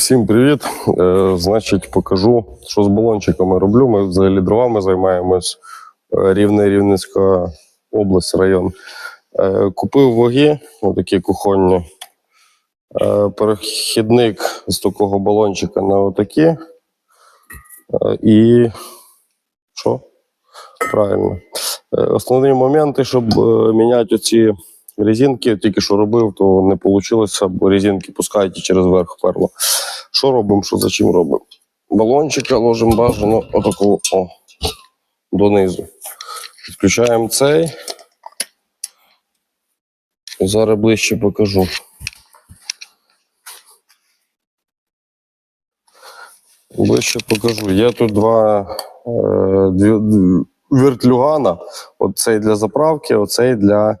Всім привіт! Е, значить, покажу, що з балончиками роблю. Ми взагалі дровами займаємось. Е, Рівне Рівненська область, район. Е, купив ваги, отакі кухонні. Е, перехідник з такого балончика на отакі. І що? Правильно. Основні моменти, щоб міняти оці резинки, тільки що робив, то не вийшло, бо резинки пускають через верх перло. Що робимо, що за чим робимо? Балончика ложимо бажано отаку о, донизу. Підключаємо цей. Зараз ближче покажу. Ближче покажу. Є тут два е, дві- вертлюгана. Оцей для заправки, оцей для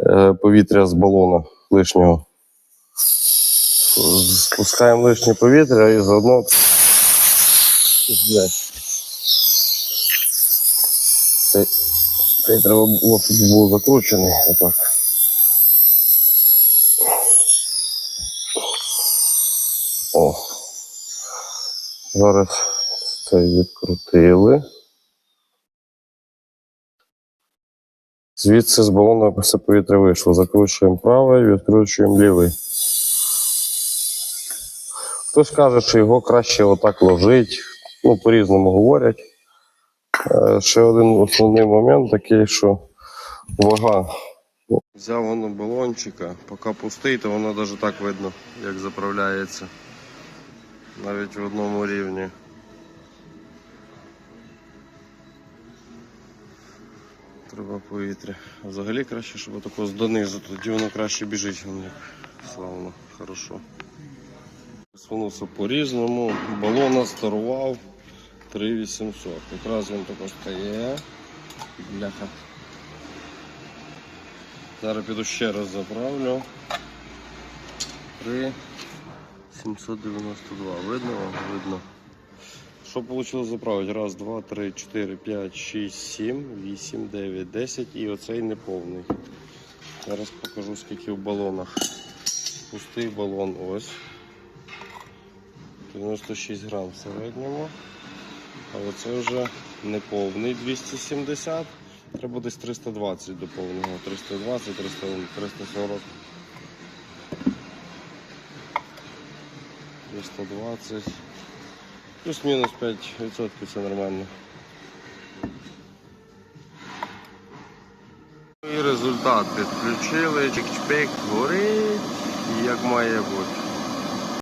е, повітря з балона лишнього. Спускаємо лишнє повітря і заодно. Цей, цей треба було, щоб був закручений. Отак. О. Зараз цей відкрутили. Звідси з балона все повітря вийшло. Закручуємо правий, відкручуємо лівий. Хтось каже, що його краще отак ложить. Ну, по-різному говорять. Е, Ще один основний момент такий, що вага. Взяв воно балончика, поки пустий, то воно навіть так видно, як заправляється. Навіть в одному рівні. Треба повітря. Взагалі краще, щоб тако з донизу, тоді воно краще біжить. Воно славно, хорошо. Сунувся по-різному. Балона старував 3800. Якраз він тако стає. Бляха. Зараз піду ще раз заправлю. 3 792. Видно? вам? Видно. Що вийшло заправити? Раз, два, три, чотири, п'ять, шість, сім, вісім, дев'ять, десять і оцей неповний. Зараз покажу скільки в балонах. Пустий балон ось. 96 грам в середньому. А оце вже неповний 270. Треба десь 320 до повного. 320, 340. 320. Плюс-мінус 5% це нормально. І результат підключили, чик-чпик, горить, як має бути.